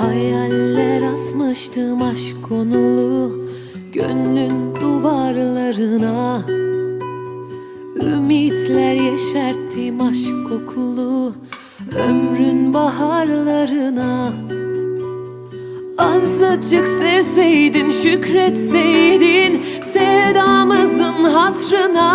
Hayaller asmıştım aşk konulu Gönlün duvarlarına. Ümitler yeşerttim aşk kokulu Ömrün baharlarına. Azıcık sevseydin şükretseydin Sevdamızın hatrına